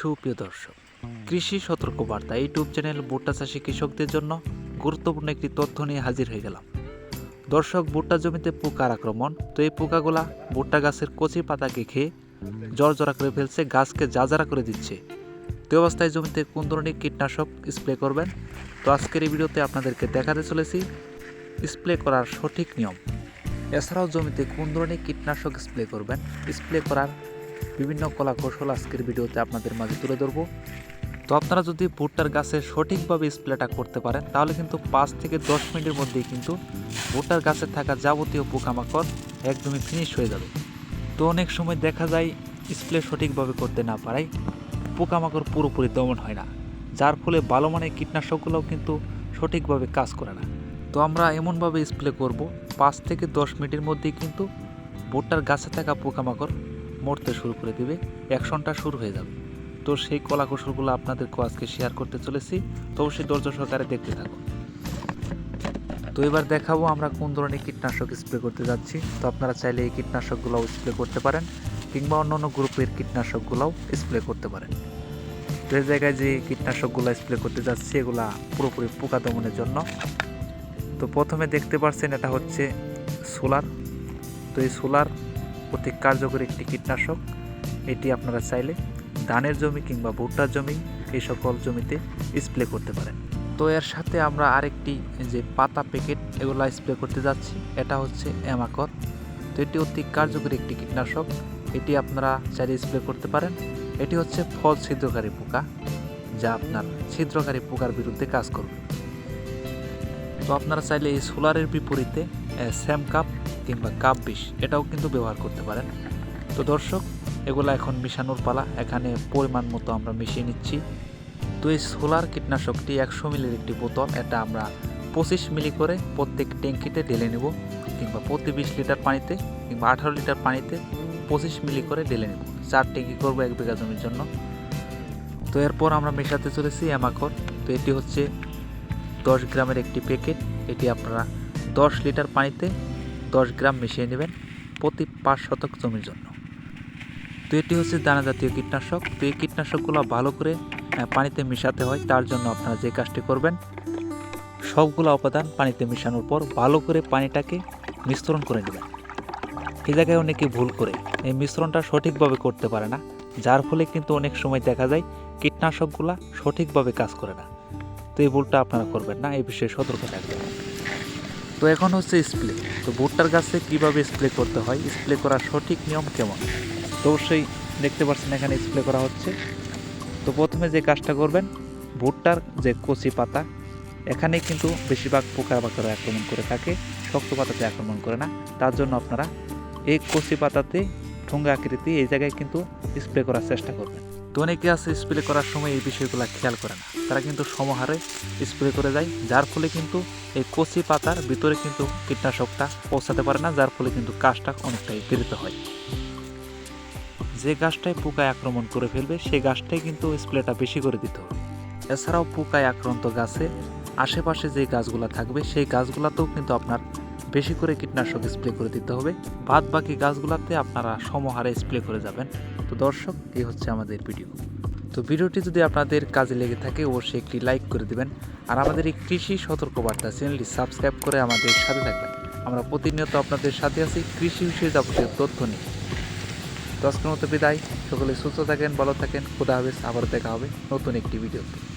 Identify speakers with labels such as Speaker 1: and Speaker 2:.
Speaker 1: সুপ্রিয় দর্শক, কৃষি সতর্কবার্তা ইউটিউব চ্যানেল ভুট্টা চাষী কৃষকদের জন্য গুরুত্বপূর্ণ একটি তথ্য নিয়ে হাজির হয়ে গেলাম। দর্শক, ভুট্টা জমিতে পোকার আক্রমণ, তো এই পোকাগুলা ভুট্টা গাছের কচি পাতাকে খেয়ে জর্জরা করে ফেলছে, গাছকে জাজারা করে দিচ্ছে। তো অবস্থায় জমিতে কোন ধরনের কীটনাশক স্প্রে করবেন? তো আজকের এই ভিডিওতে আপনাদেরকে দেখাতে চলেছি স্প্রে করার সঠিক নিয়ম। এছাড়াও জমিতে কোন ধরনের কীটনাশক স্প্রে করবেন? স্প্রে করার বিভিন্ন কলা কৌশল আজকের ভিডিওতে আপনাদের মাঝে তুলে ধরবো। তো আপনারা যদি ভুট্টার গাছে সঠিকভাবে স্প্রেটা করতে পারেন, তাহলে কিন্তু পাঁচ থেকে দশ মিনিটের মধ্যেই কিন্তু ভুট্টার গাছে থাকা যাবতীয় পোকামাকড় একদমই ফিনিশ হয়ে যাবে। তো অনেক সময় দেখা যায় স্প্রে সঠিকভাবে করতে না পারায় পোকামাকড় পুরোপুরি দমন হয় না, যার ফলে ভালো মানের কীটনাশকগুলোও কিন্তু সঠিকভাবে কাজ করে না। তো আমরা এমনভাবে স্প্রে করব, পাঁচ থেকে দশ মিনিটের মধ্যেই কিন্তু ভুট্টার গাছে থাকা পোকামাকড় মরতে শুরু করে দিবে, অ্যাকশনটা শুরু হয়ে যাবে। তো সেই কলা কৌশলগুলো আপনাদেরকে আজকে শেয়ার করতে চলেছি, তো অবশ্যই ধৈর্য সহকারে দেখতে থাকুন। তো এবার দেখাবো আমরা কোন ধরনের কীটনাশক স্প্রে করতে যাচ্ছি। তো আপনারা চাইলে এই কীটনাশকগুলোও স্প্রে করতে পারেন, কিংবা অন্য অন্য গ্রুপের কীটনাশকগুলোও স্প্রে করতে পারেন। তো এই জায়গায় যে কীটনাশকগুলো স্প্রে করতে যাচ্ছি, এগুলা পুরোপুরি পোকা দমনের জন্য। তো প্রথমে দেখতে পাচ্ছেন এটা হচ্ছে সোলার। তো এই সোলার অতি কার্যকরী একটি কীটনাশক। এটি আপনারা চাইলে ধানের জমি কিংবা ভুট্টার জমি, এই সকল জমিতে স্প্রে করতে পারেন। তো এর সাথে আমরা আরেকটি যে পাতা প্যাকেট, এগুলো স্প্রে করতে যাচ্ছি। এটা হচ্ছে অ্যামাকর। তো এটি অতি কার্যকরী একটি কীটনাশক। এটি আপনারা চাইলে স্প্রে করতে পারেন। এটি হচ্ছে ফল ছিদ্রকারী পোকা, যা আপনার ছিদ্রকারী পোকার বিরুদ্ধে কাজ করবে। তো আপনারা চাইলে এই সোলারের বিপরীতে স্যাম কাপ কিংবা কাপ বিষ, এটাও কিন্তু ব্যবহার করতে পারেন। তো দর্শক, এগুলো এখন মিশানোর পালা, এখানে পরিমাণ মতো আমরা মিশিয়ে নিচ্ছি। তো এই সোলার কীটনাশকটি একশো মিলির একটি বোতল, এটা আমরা পঁচিশ মিলি করে প্রত্যেক ট্যাঙ্কিতে ঢেলে নেব, কিংবা প্রতি বিশ লিটার পানিতে কিংবা আঠারো লিটার পানিতে পঁচিশ মিলি করে ঢেলে নেব। চার ট্যাঙ্কি করব এক বিঘা জমির জন্য। তো এরপর আমরা মেশাতে চলেছি অ্যামাকর। তো এটি হচ্ছে দশ গ্রামের একটি প্যাকেট, এটি আপনারা দশ লিটার পানিতে দশ গ্রাম মিশিয়ে নেবেন প্রতি পাঁচ শতক জমির জন্য। তো এটি হচ্ছে দানা জাতীয় কীটনাশক। তো এই কীটনাশকগুলো ভালো করে পানিতে মিশাতে হয়। তার জন্য আপনারা যে কাজটি করবেন, সবগুলো উপাদান পানিতে মিশানোর পর ভালো করে পানিটাকে মিশ্রণ করে নেবেন। এই জায়গায় অনেকে ভুল করে। এই মিশ্রণটা সঠিকভাবে করতে পারে না। যার ফলে কিন্তু অনেক সময় দেখা যায় কীটনাশকগুলা সঠিকভাবে কাজ করে না। তো এই ভুলটা আপনারা করবেন না। এই বিষয়ে সতর্ক থাকবেন। তো এখন হচ্ছে স্প্রে তো ভুট্টার গাছে কীভাবে স্প্রে করতে হয়? স্প্রে করার সঠিক নিয়ম কেমন? তো অবশ্যই দেখতে পাচ্ছেন এখানে স্প্রে করা হচ্ছে। তো প্রথমে যে কাজটা করবেন, ভুট্টার যে কচি পাতা এখানে কিন্তু বেশিরভাগ পোকা বাকড়া আক্রমণ করে থাকে। শক্ত পাতাতে আক্রমণ করে না। তার জন্য আপনারা এই কচি পাতাতে ঠোঙ্গা আকৃতি এই জায়গায় কিন্তু স্প্রে করার চেষ্টা করবেন। তো অনেকে আছে স্প্রে করার সময় এই বিষয়গুলো খেয়াল করে না। তারা কিন্তু সমহারে স্প্রে করে যায়, যার ফলে কিন্তু এই কচি পাতার ভিতরে কিন্তু কীটনাশকটা পৌঁছাতে পারে না, যার ফলে কিন্তু কাজটা অনেকটাই পীড়িত হয়। যে গাছটায় পোকায় আক্রমণ করে ফেলবে সেই গাছটাই কিন্তু স্প্রেটা বেশি করে দিতে। হবে এছাড়াও পোকায় আক্রান্ত গাছে আশেপাশে যে গাছগুলো থাকবে, সেই গাছগুলোতেও কিন্তু আপনার বেশি করে কীটনাশক স্প্রে করে দিতে হবে। বাদ বাকি গাছগুলোতে আপনারা সমহারে স্প্রে করে যাবেন। তো দর্শক, এই হচ্ছে আমাদের ভিডিও। তো ভিডিওটি যদি আপনাদের কাজে লেগে থাকে, অবশ্যই একটি লাইক করে দিবেন। আর আমাদের এই কৃষি সতর্কবার্তা চ্যানেলটি সাবস্ক্রাইব করে আমাদের সাথে থাকবেন। আমরা প্রতিনিয়ত আপনাদের সাথে আছি কৃষি বিষয়ে যাবতীয় তথ্য নিয়ে। তো আজকের মতো বিদায়। সকলে সুস্থ থাকেন, ভালো থাকেন। খুদা হাফেজ। আবার দেখা হবে নতুন একটি ভিডিওতে।